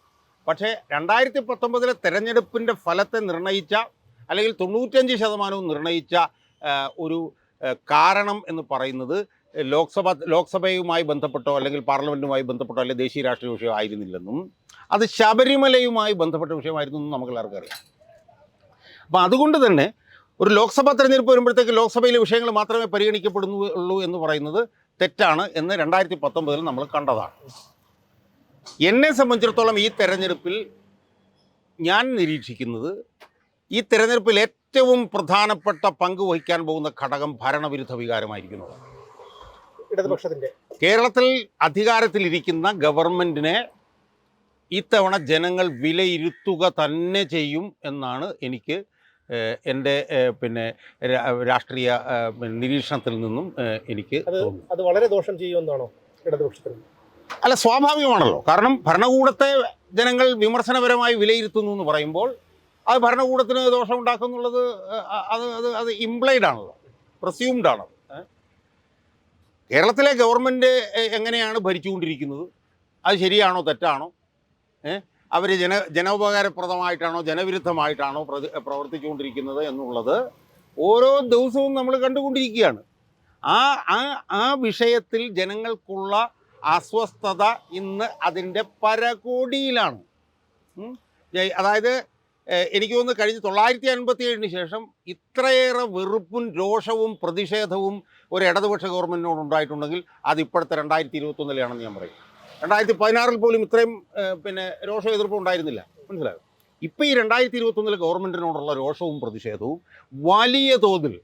പക്ഷേ രണ്ടായിരത്തി പത്തൊമ്പതിലെ തെരഞ്ഞെടുപ്പിന്റെ ഫലത്തെ നിർണയിച്ച അല്ലെങ്കിൽ തൊണ്ണൂറ്റഞ്ച് ശതമാനവും നിർണയിച്ച ഒരു കാരണം എന്ന് പറയുന്നത് ലോക്സഭ ലോക്സഭയുമായി ബന്ധപ്പെട്ടോ അല്ലെങ്കിൽ പാർലമെന്റുമായി ബന്ധപ്പെട്ടോ അല്ലെങ്കിൽ ദേശീയ രാഷ്ട്രീയ വിഷയം ആയിരുന്നില്ലെന്നും അത് ശബരിമലയുമായി ബന്ധപ്പെട്ട വിഷയമായിരുന്നു എന്നും നമുക്ക് എല്ലാവർക്കും അറിയാം. അപ്പം അതുകൊണ്ട് തന്നെ ഒരു ലോക്സഭാ തെരഞ്ഞെടുപ്പ് വരുമ്പോഴത്തേക്ക് ലോക്സഭയിലെ വിഷയങ്ങൾ മാത്രമേ പരിഗണിക്കപ്പെടുന്നുള്ളൂ എന്ന് പറയുന്നത് തെറ്റാണ് എന്ന് രണ്ടായിരത്തി പത്തൊമ്പതിൽ നമ്മൾ കണ്ടതാണ്. എന്നെ സംബന്ധിച്ചിടത്തോളം ഈ തെരഞ്ഞെടുപ്പിൽ ഞാൻ നിരീക്ഷിക്കുന്നത് ഈ തിരഞ്ഞെടുപ്പിൽ ഏറ്റവും പ്രധാനപ്പെട്ട പങ്ക് വഹിക്കാൻ പോകുന്ന ഘടകം ഭരണവിരുദ്ധ വികാരമായിരിക്കുന്നത്. ഇടതുപക്ഷത്തിന്റെ. കേരളത്തിൽ അധികാരത്തിലിരിക്കുന്ന ഗവൺമെന്റിനെ ഇത്തവണ ജനങ്ങൾ വിലയിരുത്തുക തന്നെ ചെയ്യും എന്നാണ് എനിക്ക് എന്റെ പിന്നെ രാഷ്ട്രീയ നിരീക്ഷണത്തിൽ നിന്നും എനിക്ക് അത് വളരെ ദോഷം ചെയ്യുമെന്നാണോ ഇടതുപക്ഷത്തിന്? അല്ല സ്വാഭാവികമാണല്ലോ. കാരണം ഭരണകൂടത്തെ ജനങ്ങൾ വിമർശനപരമായി വിലയിരുത്തുന്നു എന്ന് പറയുമ്പോൾ അത് ഭരണകൂടത്തിന് ദോഷം ഉണ്ടാക്കുന്നുള്ളത് എന്നുള്ളത് അത് അത് അത് ഇംപ്ലൈഡ് ആണല്ലോ. പ്രസ്യൂംഡ് ആണ് കേരളത്തിലെ ഗവൺമെന്റ് എങ്ങനെയാണ് ഭരിച്ചുകൊണ്ടിരിക്കുന്നത്? അത് ശരിയാണോ തെറ്റാണോ? അവർ ജന ജനോപകാരപ്രദമായിട്ടാണോ ജനവിരുദ്ധമായിട്ടാണോ പ്രതി പ്രവർത്തിച്ചുകൊണ്ടിരിക്കുന്നത് എന്നുള്ളത് ഓരോ ദിവസവും നമ്മൾ കണ്ടുകൊണ്ടിരിക്കുകയാണ്. ആ ആ ആ വിഷയത്തിൽ ജനങ്ങൾക്കുള്ള അസ്വസ്ഥത ഇന്ന് അതിന്റെ പരകോടിയിലാണ്. അതായത് എനിക്ക് തോന്നുന്നു കഴിഞ്ഞ തൊള്ളായിരത്തി അൻപത്തി ഏഴിന് ശേഷം ഇത്രയേറെ വെറുപ്പും രോഷവും പ്രതിഷേധവും ഒരു ഇടതുപക്ഷ ഗവൺമെന്റിനോട് ഉണ്ടായിട്ടുണ്ടെങ്കിൽ അത് ഇപ്പോഴത്തെ രണ്ടായിരത്തി ഇരുപത്തൊന്നിലാണെന്ന് ഞാൻ പറയും. രണ്ടായിരത്തി പതിനാറിൽ പോലും ഇത്രയും പിന്നെ രോഷ എതിർപ്പും ഉണ്ടായിരുന്നില്ല. മനസ്സിലായോ? ഇപ്പോൾ ഈ രണ്ടായിരത്തി ഇരുപത്തൊന്നിലെ ഗവൺമെന്റിനോടുള്ള രോഷവും പ്രതിഷേധവും വലിയ തോതിൽ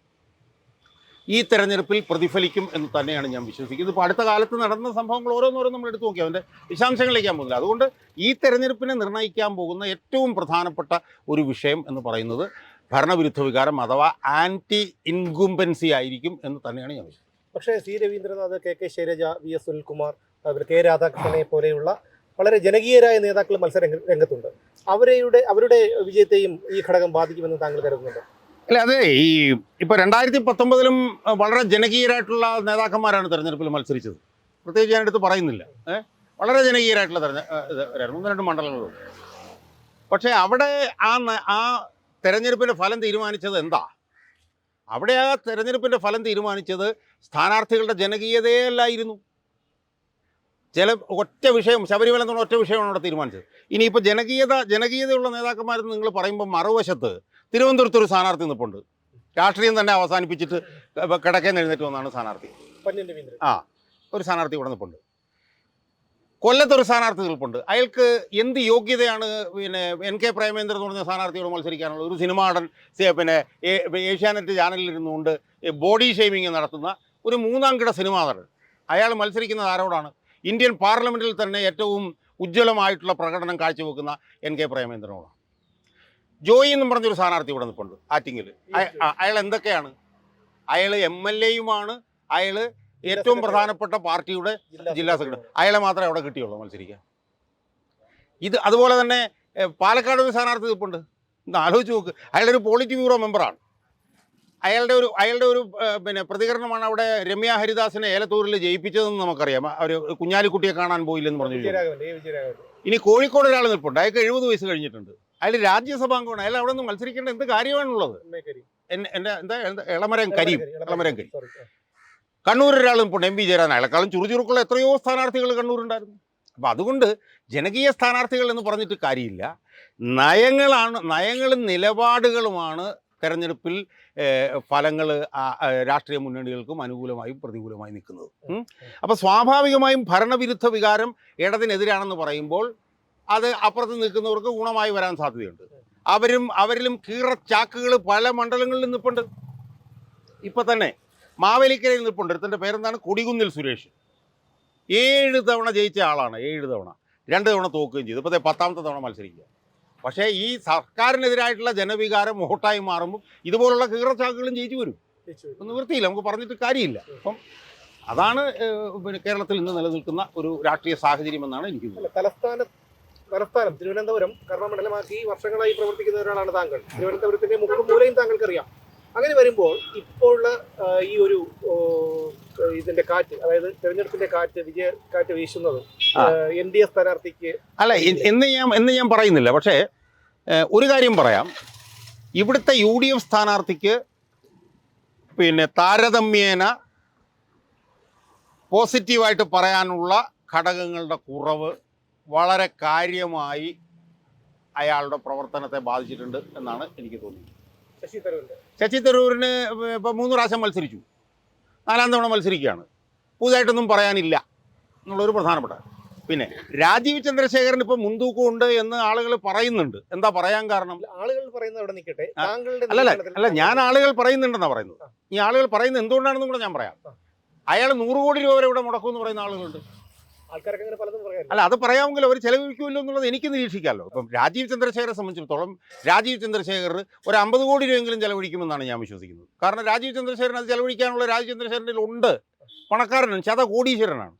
ഈ തെരഞ്ഞെടുപ്പിൽ പ്രതിഫലിക്കും എന്ന് തന്നെയാണ് ഞാൻ വിശ്വസിക്കുന്നത്. ഇപ്പോൾ അടുത്ത കാലത്ത് നടന്ന സംഭവങ്ങൾ ഓരോന്നോരോന്നും നമ്മൾ എടുത്തു നോക്കി അതിന്റെ വിശദാംശങ്ങളിലേക്ക് ഞാൻ പോകുന്നില്ല. അതുകൊണ്ട് ഈ തെരഞ്ഞെടുപ്പിനെ നിർണയിക്കാൻ പോകുന്ന ഏറ്റവും പ്രധാനപ്പെട്ട ഒരു വിഷയം എന്ന് പറയുന്നത് ഭരണവിരുദ്ധ വികാരം അഥവാ ആന്റി ഇൻകുംബൻസി ആയിരിക്കും എന്ന് തന്നെയാണ് ഞാൻ വിശ്വസിക്കുന്നത്. പക്ഷേ C Raveendranath K K Shailaja V S Sunilkumar അതുപോലെ കെ രാധാകൃഷ്ണനെ പോലെയുള്ള വളരെ ജനകീയരായ നേതാക്കൾ മത്സര രംഗത്തുണ്ട്. അവരുടെ അവരുടെ വിജയത്തെയും ഈ ഘടകം ബാധിക്കുമെന്ന് താങ്കൾ കരുതുന്നുണ്ട്? അല്ല അതെ ഈ ഇപ്പോൾ രണ്ടായിരത്തി പത്തൊമ്പതിലും വളരെ ജനകീയരായിട്ടുള്ള നേതാക്കന്മാരാണ് തെരഞ്ഞെടുപ്പിൽ മത്സരിച്ചത്. പ്രത്യേകിച്ച് ഞാനെടുത്ത് പറയുന്നില്ല. വളരെ ജനകീയരായിട്ടുള്ള തെരഞ്ഞെ ഏ, ഇത് വരാണ്. ഒന്ന് രണ്ട് മണ്ഡലങ്ങളുണ്ട് പക്ഷേ അവിടെ ആ ആ തെരഞ്ഞെടുപ്പിന്റെ ഫലം തീരുമാനിച്ചത് എന്താ? അവിടെ ആ തെരഞ്ഞെടുപ്പിന്റെ ഫലം തീരുമാനിച്ചത് സ്ഥാനാർത്ഥികളുടെ ജനകീയതയല്ലായിരുന്നു. ചില ഒറ്റ വിഷയം ശബരിമല എന്നുള്ള ഒറ്റ വിഷയമാണ് അവിടെ തീരുമാനിച്ചത്. ഇനിയിപ്പോൾ ജനകീയത ജനകീയതയുള്ള നേതാക്കന്മാരെന്ന് നിങ്ങൾ പറയുമ്പോൾ മറുവശത്ത് തിരുവനന്തപുരത്ത് ഒരു സ്ഥാനാർത്ഥി നിൽപ്പുണ്ട് രാഷ്ട്രീയം തന്നെ അവസാനിപ്പിച്ചിട്ട് കിടക്കേ എഴുന്നേറ്റ് വന്നാണ് സ്ഥാനാർത്ഥി. ആ ഒരു സ്ഥാനാർത്ഥി ഇവിടെ നിൽപ്പുണ്ട് കൊല്ലത്ത് ഒരു സ്ഥാനാർത്ഥി നിൽപ്പുണ്ട്. അയാൾക്ക് എന്ത് യോഗ്യതയാണ്? പിന്നെ എൻ കെ പ്രേമേന്ദ്രൻ എന്ന് പറഞ്ഞ സ്ഥാനാർത്ഥിയോട് മത്സരിക്കാനുള്ള ഒരു സിനിമാ നടൻ സി- പിന്നെ ഏഷ്യാനെറ്റ് ചാനലിൽ ഇരുന്നുകൊണ്ട് ബോഡി ഷെയ്മിങ് നടത്തുന്ന ഒരു മൂന്നാം കിട സിനിമാ നടൻ. അയാൾ മത്സരിക്കുന്നത് ആരോടാണ്? ഇന്ത്യൻ പാർലമെന്റിൽ തന്നെ ഏറ്റവും ഉജ്ജ്വലമായിട്ടുള്ള പ്രകടനം കാഴ്ചവെക്കുന്ന എൻ കെ പ്രേമേന്ദ്രനോടാണ്. ജോയി എന്നും പറഞ്ഞൊരു സ്ഥാനാർത്ഥി ഇവിടെ നിൽപ്പുണ്ട് ആറ്റിങ്ങിൽ അയ- അയാൾ എന്തൊക്കെയാണ്? അയാൾ എം എൽ എയുമാണ് അയാൾ ഏറ്റവും പ്രധാനപ്പെട്ട പാർട്ടിയുടെ ജില്ലാ സെക്രട്ടറി. അയാളെ മാത്രമേ അവിടെ കിട്ടിയുള്ളൂ മത്സരിക്കാൻ. ഇത് അതുപോലെ തന്നെ പാലക്കാട് ഒരു സ്ഥാനാർത്ഥി നിൽപ്പുണ്ട് ഇന്ന് ആലോചിച്ച് നോക്ക്. അയാളൊരു പോളിറ്റ് ബ്യൂറോ മെമ്പറാണ് അയാളുടെ ഒരു അയാളുടെ ഒരു പിന്നെ പ്രതികരണമാണ് അവിടെ രമ്യ ഹരിദാസിനെ ഏലത്തൂരിൽ ജയിപ്പിച്ചതെന്ന് നമുക്കറിയാം. അവർ കുഞ്ഞാലിക്കുട്ടിയെ കാണാൻ പോയില്ലെന്ന് പറഞ്ഞു ഇനി കോഴിക്കോട് ഒരാൾ നിൽപ്പുണ്ട് അയാൾക്ക് എഴുപത് വയസ്സ് കഴിഞ്ഞിട്ടുണ്ട്. അയാൾ രാജ്യസഭാ അംഗമാണ്. അയാൾ അവിടെ നിന്ന് മത്സരിക്കേണ്ട എന്ത് കാര്യമാണുള്ളത്? എന്റെ എന്താ ഇളമരം കരീം. ഇളമരം കരീം. കണ്ണൂർ ഒരാളും ഇപ്പോൾ എം പി ജയരാജൻ. അയാളെക്കാളും ചുറുചുറുക്കുള്ള എത്രയോ സ്ഥാനാർത്ഥികൾ കണ്ണൂരുണ്ടായിരുന്നു. അപ്പോൾ അതുകൊണ്ട് ജനകീയ സ്ഥാനാർത്ഥികൾ എന്ന് പറഞ്ഞിട്ട് കാര്യമില്ല. നയങ്ങളാണ് നയങ്ങളും നിലപാടുകളുമാണ് തെരഞ്ഞെടുപ്പിൽ ഫലങ്ങൾ രാഷ്ട്രീയ മുന്നണികൾക്കും അനുകൂലമായും പ്രതികൂലമായും നിൽക്കുന്നത്. അപ്പോൾ സ്വാഭാവികമായും ഭരണവിരുദ്ധ വികാരം ഇടതിനെതിരാണെന്ന് പറയുമ്പോൾ അത് അപ്പുറത്ത് നിൽക്കുന്നവർക്ക് ഗുണമായി വരാൻ സാധ്യതയുണ്ട്. അവരും അവരിലും കീറച്ചാക്കുകൾ പല മണ്ഡലങ്ങളിൽ നിൽപ്പുണ്ട്. ഇപ്പം തന്നെ മാവേലിക്കരയിൽ നിൽപ്പുണ്ട്. ഒരുത്തന്റെ പേരെന്താണ്? കൊടികുന്നിൽ സുരേഷ്. ഏഴ് തവണ ജയിച്ച ആളാണ്. ഏഴ് തവണ. രണ്ട് തവണ തോക്കുകയും ചെയ്തു. ഇപ്പോൾ പത്താമത്തെ തവണ മത്സരിക്കുക. പക്ഷേ ഈ സർക്കാരിനെതിരായിട്ടുള്ള ജനവികാരം വോട്ടായി മാറുമ്പോൾ ഇതുപോലുള്ള കീറച്ചാക്കുകളും ജയിച്ചു വരും. നിവൃത്തിയില്ല. നമുക്ക് പറഞ്ഞിട്ട് കാര്യമില്ല. അപ്പം അതാണ് പിന്നെ കേരളത്തിൽ ഇന്ന് നിലനിൽക്കുന്ന ഒരു രാഷ്ട്രീയ സാഹചര്യം എന്നാണ് എനിക്ക് തോന്നുന്നത്. അല്ല, തലസ്ഥാന തലസ്ഥാനം തിരുവനന്തപുരം കർമ്മമണ്ഡലമാക്കി വർഷങ്ങളായി പ്രവർത്തിക്കുന്ന ഒരാളാണ് താങ്കൾ. തിരുവനന്തപുരത്തിന്റെ മുക്കും മൂലയും താങ്കൾക്കറിയാം. അങ്ങനെ വരുമ്പോൾ ഇപ്പോഴുള്ള ഈ ഒരു ഇതിന്റെ കാറ്റ് അതായത് തെരഞ്ഞെടുപ്പിന്റെ കാറ്റ് വിജയ കാറ്റ് വീശുന്നത്. എൻ ഡി എ സ്ഥാനാർത്ഥിക്ക് അല്ല എന്ന് ഞാൻ എന്ന് ഞാൻ പറയുന്നില്ല. പക്ഷേ ഒരു കാര്യം പറയാം. ഇവിടുത്തെ യു ഡി എഫ് സ്ഥാനാർത്ഥിക്ക് പിന്നെ താരതമ്യേന പോസിറ്റീവായിട്ട് പറയാനുള്ള ഘടകങ്ങളുടെ കുറവ് വളരെ കാര്യമായി അയാളുടെ പ്രവർത്തനത്തെ ബാധിച്ചിട്ടുണ്ട് എന്നാണ് എനിക്ക് തോന്നിയത്. ശശി തരൂരിന്റെ. ശശി തരൂരിന് ഇപ്പം മൂന്ന് പ്രാവശ്യം മത്സരിച്ചു. നാലാം തവണ മത്സരിക്കുകയാണ്. പുതുതായിട്ടൊന്നും പറയാനില്ല എന്നുള്ളൊരു പ്രധാനപ്പെട്ട പിന്നെ രാജീവ് ചന്ദ്രശേഖരൻ ഇപ്പം മുൻതൂക്കമുണ്ട് എന്ന് ആളുകൾ പറയുന്നുണ്ട്. എന്താ പറയാൻ കാരണം? ആളുകൾ പറയുന്നത് അവിടെ നിൽക്കട്ടെ. അല്ലല്ല അല്ല ഞാൻ ആളുകൾ പറയുന്നുണ്ടെന്നാ പറയുന്നത്. ഈ ആളുകൾ പറയുന്നത് എന്തുകൊണ്ടാണെന്നും കൂടെ ഞാൻ പറയാം. അയാൾ നൂറ് കോടി രൂപ വരെ ഇവിടെ മുടക്കുമെന്ന് പറയുന്ന ആളുകളുണ്ട്. അല്ല അത് പറയാമെങ്കിൽ അവർ ചെലവഴിക്കുമല്ലോ എന്നുള്ളത് എനിക്ക് നിരീക്ഷിക്കാമല്ലോ. ഇപ്പം രാജീവ് ചന്ദ്രശേഖരെ സംബന്ധിച്ചിടത്തോളം രാജീവ് ചന്ദ്രശേഖർ ഒരു അമ്പത് കോടി രൂപയെങ്കിലും ചെലവഴിക്കുമെന്നാണ് ഞാൻ വിശ്വസിക്കുന്നത്. കാരണം രാജീവ് ചന്ദ്രശേഖരൻ അത് ചെലവഴിക്കാനുള്ള രാജീവ് ചന്ദ്രശേഖരന്റെ ഉണ്ട് പണക്കാരനാണ് ചത കോടീശ്വരനാണ്.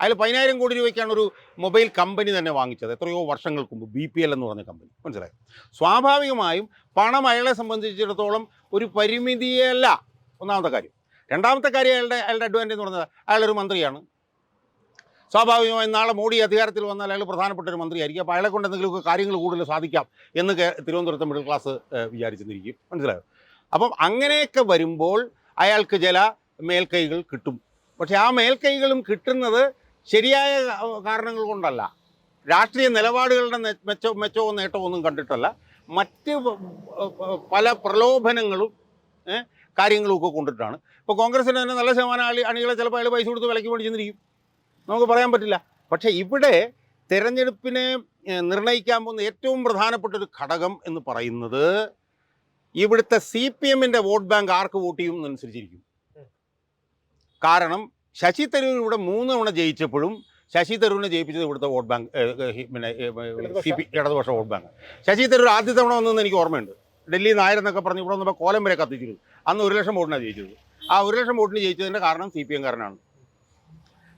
അതിൽ പതിനായിരം കോടി രൂപയ്ക്കാണ് ഒരു മൊബൈൽ കമ്പനി തന്നെ വാങ്ങിച്ചത്. എത്രയോ വർഷങ്ങൾക്ക് മുമ്പ് ബി പി എൽ എന്ന് പറഞ്ഞ കമ്പനി. മനസ്സിലായി? സ്വാഭാവികമായും പണം അയാളെ സംബന്ധിച്ചിടത്തോളം ഒരു പരിമിതിയല്ല ഒന്നാമത്തെ കാര്യം. രണ്ടാമത്തെ കാര്യം അയാളുടെ അയാളുടെ അഡ്വാന്റേജ് എന്ന് പറഞ്ഞാൽ അയാളൊരു മന്ത്രിയാണ്. സ്വാഭാവികമായും നാളെ മോഡി അധികാരത്തിൽ വന്നാൽ അയാൾ പ്രധാനപ്പെട്ട ഒരു മന്ത്രിയായിരിക്കും. അപ്പോൾ അയാളെ കൊണ്ട് എന്തെങ്കിലുമൊക്കെ കാര്യങ്ങൾ കൂടുതൽ സാധിക്കാം എന്ന് തിരുവനന്തപുരത്തെ മിഡിൽ ക്ലാസ് വിചാരിച്ചിരിക്കും. മനസ്സിലായോ? അപ്പം അങ്ങനെയൊക്കെ വരുമ്പോൾ അയാൾക്ക് ചില മേൽക്കൈകൾ കിട്ടും. പക്ഷേ ആ മേൽക്കൈകളും കിട്ടുന്നത് ശരിയായ കാരണങ്ങൾ കൊണ്ടല്ല. രാഷ്ട്രീയ നിലപാടുകളുടെ മെച്ചോ മെച്ചോ നേട്ടമോ ഒന്നും കണ്ടിട്ടല്ല. മറ്റ് പല പ്രലോഭനങ്ങളും കാര്യങ്ങളും ഒക്കെ കൊണ്ടിട്ടാണ്. ഇപ്പോൾ കോൺഗ്രസിന് തന്നെ നല്ല ശതമാനം ആളി അണികളെ ചിലപ്പോൾ അയാൾ പൈസ കൊടുത്ത് വിലയ്ക്ക് മേടിച്ചെന്നിരിക്കും നമുക്ക് പറയാൻ പറ്റില്ല. പക്ഷേ ഇവിടെ തിരഞ്ഞെടുപ്പിനെ നിർണയിക്കാൻ നിർണയിക്കാൻ പോകുന്ന ഏറ്റവും പ്രധാനപ്പെട്ട ഒരു ഘടകം എന്ന് പറയുന്നത് ഇവിടുത്തെ സി പി എമ്മിന്റെ വോട്ട് ബാങ്ക് ആർക്ക് വോട്ട് ചെയ്യും എന്നനുസരിച്ചിരിക്കും. കാരണം ശശി തരൂർ ഇവിടെ മൂന്ന് തവണ ജയിച്ചപ്പോഴും ശശി തരൂരിനെ ജയിപ്പിച്ചത് ഇവിടുത്തെ വോട്ട് ബാങ്ക് പിന്നെ സി പി ഇടതുപക്ഷ വോട്ട് ബാങ്ക്. ശശി തരൂർ ആദ്യ തവണ വന്നതെന്ന് എനിക്ക് ഓർമ്മയുണ്ട്. ഡൽഹി നായരെന്നൊക്കെ പറഞ്ഞ് ഇവിടെ വന്നപ്പോൾ കോലം വരെ കത്തിച്ചിരുന്നു. അന്ന് ഒരു ലക്ഷം വോട്ടിനാണ് ജയിച്ചത്. ആ ഒരു ലക്ഷം വോട്ടിന് ജയിച്ചതിന്റെ കാരണം സി പി എംകാരനാണ്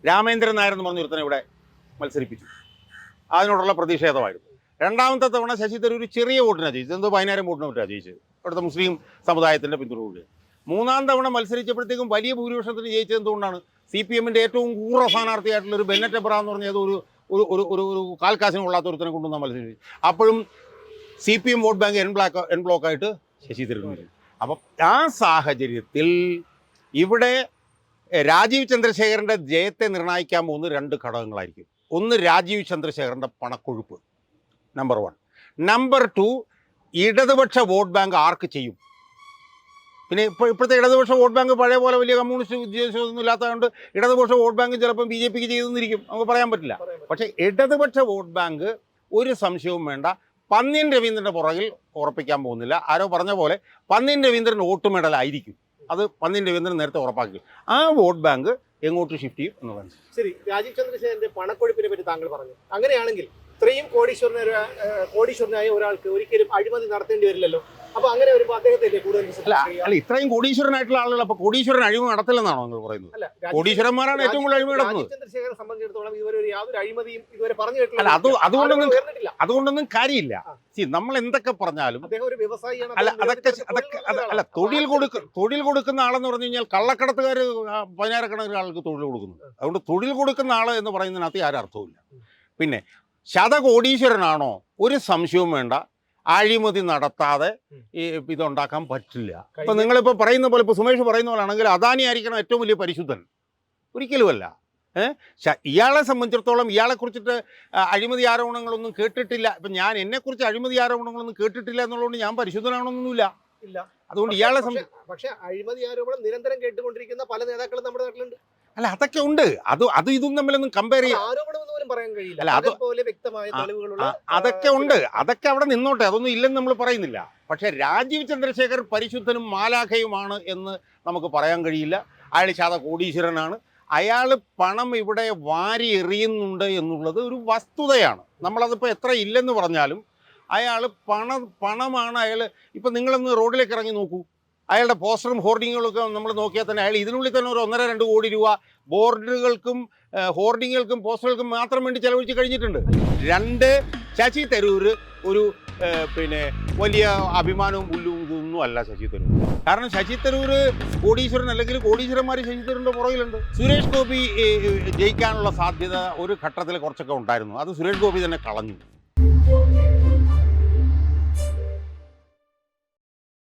രാമേന്ദ്രൻ നായർ എന്ന് പറഞ്ഞ ഒരുത്തനെ ഇവിടെ മത്സരിപ്പിച്ചു. അതിനോടുള്ള പ്രതിഷേധമായിരുന്നു രണ്ടാമത്തെ തവണ ശശി തരൂർ ചെറിയ വോട്ടിനാണ് ജയിച്ചത്. എന്തോ പതിനായിരം വോട്ടിന് മറ്റാണ് ജയിച്ചത്. ഇവിടുത്തെ മുസ്ലിം സമുദായത്തിന്റെ പിന്തുണയോട്. മൂന്നാം തവണ മത്സരിച്ചപ്പോഴത്തേക്കും വലിയ ഭൂരിപക്ഷത്തിന് ജയിച്ചത് എന്തുകൊണ്ടാണ്? സി പി എമ്മിന്റെ ഏറ്റവും കൂറ സ്ഥാനാർത്ഥിയായിട്ടുള്ള ഒരു ബെന്നറ്റ് എബ്ര എന്ന് പറഞ്ഞത് ഒരു ഒരു ഒരു ഒരു ഒരു കാൽക്കാശിന് കൊള്ളാത്ത ഒരുത്തനെ കൊണ്ടുവന്ന മത്സരിച്ചു അപ്പോഴും C P M vote bank N block N ബ്ലോക്കായിട്ട് Shashi Tharoor അപ്പം ആ സാഹചര്യത്തിൽ ഇവിടെ രാജീവ് ചന്ദ്രശേഖരന്റെ ജയത്തെ നിർണയിക്കാൻ പോകുന്ന രണ്ട് ഘടകങ്ങളായിരിക്കും. ഒന്ന് രാജീവ് ചന്ദ്രശേഖരന്റെ പണക്കൊഴുപ്പ് നമ്പർ വൺ നമ്പർ ടു ഇടതുപക്ഷ വോട്ട് ബാങ്ക് ആർക്ക് ചെയ്യും? പിന്നെ ഇപ്പോൾ ഇപ്പോഴത്തെ ഇടതുപക്ഷ വോട്ട് ബാങ്ക് പഴയ പോലെ വലിയ കമ്മ്യൂണിസ്റ്റ് ഉദ്ദേശമൊന്നും ഇല്ലാത്തതുകൊണ്ട് ഇടതുപക്ഷ വോട്ട് ബാങ്ക് ചിലപ്പം ബി ജെ പിക്ക് ചെയ്തെന്നിരിക്കും. നമുക്ക് പറയാൻ പറ്റില്ല. പക്ഷേ ഇടതുപക്ഷ വോട്ട് ബാങ്ക് ഒരു സംശയവും വേണ്ട. പന്നിയൻ രവീന്ദ്രന്റെ പുറകിൽ ഉറപ്പിക്കാൻ പോകുന്നില്ല. ആരോ പറഞ്ഞ പോലെ പന്നിയൻ രവീന്ദ്രൻ വോട്ട് മെഡലായിരിക്കും അത് പന്ന്യൻ രവീന്ദ്രൻ നേരത്തെ ഉറപ്പാക്കി. ആ വോട്ട് ബാങ്ക് എങ്ങോട്ട് ഷിഫ്റ്റ് ചെയ്യും എന്നുള്ളതാണ്. ശരി രാജീവ് ചന്ദ്രശേഖരന്റെ പണക്കൊഴുപ്പിനെ പറ്റി താങ്കൾ പറഞ്ഞു. അങ്ങനെയാണെങ്കിൽ ഇത്രയും കോടീശ്വരന കോടീശ്വരനായ ഒരാൾക്ക് ഒരിക്കലും അഴിമതി നടത്തേണ്ടി വരില്ലല്ലോ? അല്ല? അല്ല ഇത്രയും കോടീശ്വരനായിട്ടുള്ള ആളുകൾ അപ്പൊ കോടീശ്വരൻ അഴിമതി നടത്തില്ലെന്നാണോ നിങ്ങൾ പറയുന്നത്? കോടീശ്വരന്മാരാണ് ഏറ്റവും കൂടുതൽ അഴിമതി നടത്തുന്നത് യാതൊരു അല്ല അത് അതുകൊണ്ടൊന്നും അതുകൊണ്ടൊന്നും കാര്യമില്ല. നമ്മൾ എന്തൊക്കെ പറഞ്ഞാലും അല്ല അതൊക്കെ അതൊക്കെ അല്ല. തൊഴിൽ കൊടുക്ക തൊഴിൽ കൊടുക്കുന്ന ആളെന്ന് പറഞ്ഞു കഴിഞ്ഞാൽ കള്ളക്കടത്തുകാർ പതിനായിരക്കണക്കിന് ആൾക്ക് തൊഴിൽ കൊടുക്കുന്നു അതുകൊണ്ട് തൊഴിൽ കൊടുക്കുന്ന ആൾ എന്ന് പറയുന്നതിനകത്ത് ആരും അർത്ഥവുമില്ല. പിന്നെ ശതകോടീശ്വരനാണോ? ഒരു സംശയവും വേണ്ട. അഴിമതി നടത്താതെ ഈ ഇതുണ്ടാക്കാൻ പറ്റില്ല. ഇപ്പം നിങ്ങളിപ്പോൾ പറയുന്ന പോലെ ഇപ്പോൾ സുമേഷ് പറയുന്ന പോലെ ആണെങ്കിൽ അദാനി ആയിരിക്കണം ഏറ്റവും വലിയ പരിശുദ്ധൻ. ഒരിക്കലുമല്ല ഏഹ് ഇയാളെ സംബന്ധിച്ചിടത്തോളം ഇയാളെ കുറിച്ചിട്ട് അഴിമതി ആരോപണങ്ങളൊന്നും കേട്ടിട്ടില്ല. ഇപ്പം ഞാൻ എന്നെക്കുറിച്ച് അഴിമതി ആരോപണങ്ങളൊന്നും കേട്ടിട്ടില്ല എന്നുള്ളതുകൊണ്ട് ഞാൻ പരിശുദ്ധനാണെന്നൊന്നുമില്ല. ഇല്ല. അതുകൊണ്ട് ഇയാളെ പക്ഷേ അഴിമതി ആരോപണം നിരന്തരം കേട്ടുകൊണ്ടിരിക്കുന്ന പല നേതാക്കളും നമ്മുടെ നാട്ടിലുണ്ട്. അല്ല അതൊക്കെ ഉണ്ട്. അത് അത് ഇതും തമ്മിലൊന്നും കമ്പയർ ചെയ്യാം അത് ആരോപണം എന്ന് പോലും പറയാൻ കഴിയില്ല. അല്ല, അത് പോലെ വ്യക്തമായ ആ, തെളിവുകളുള്ള ആ, അതൊക്കെ ഉണ്ട്. അതൊക്കെ അവിടെ നിന്നോട്ടെ. അതൊന്നും ഇല്ലെന്ന് നമ്മൾ പറയുന്നില്ല. പക്ഷേ രാജീവ് ചന്ദ്രശേഖർ പരിശുദ്ധനും മാലാഖയുമാണ് എന്ന് നമുക്ക് പറയാൻ കഴിയില്ല. അയാൾ ശാത കോടീശ്വരനാണ്. അയാൾ പണം ഇവിടെ വാരി എറിയുന്നുണ്ട് എന്നുള്ളത് ഒരു വസ്തുതയാണ്. നമ്മളതിപ്പോൾ എത്ര ഇല്ലെന്ന് പറഞ്ഞാലും അയാൾ പണം പണമാണ് അയാൾ ഇപ്പം നിങ്ങളൊന്ന് റോഡിലേക്ക് ഇറങ്ങി നോക്കൂ. അയാളുടെ പോസ്റ്ററും ഹോർഡിങ്ങുകളൊക്കെ നമ്മൾ നോക്കിയാൽ തന്നെ അയാൾ ഇതിനുള്ളിൽ തന്നെ ഒരു ഒന്നര രണ്ട് കോടി രൂപ ബോർഡുകൾക്കും ഹോർഡിങ്ങുകൾക്കും പോസ്റ്ററുകൾക്കും മാത്രം വേണ്ടി ചെലവഴിച്ച് കഴിഞ്ഞിട്ടുണ്ട്. രണ്ട് ശശി തരൂർ ഒരു പിന്നെ വലിയ അഭിമാനവും പുല്ലും ഇതൊന്നും അല്ല ശശി തരൂർ. കാരണം ശശി തരൂർ കോടീശ്വരൻ അല്ലെങ്കിൽ കോടീശ്വരന്മാർ ശശി തരൂരിന്റെ പുറകിലുണ്ട്. സുരേഷ് ഗോപി ജയിക്കാനുള്ള സാധ്യത ഒരു ഘട്ടത്തിൽ കുറച്ചൊക്കെ ഉണ്ടായിരുന്നു. അത് സുരേഷ് ഗോപി തന്നെ കളഞ്ഞു.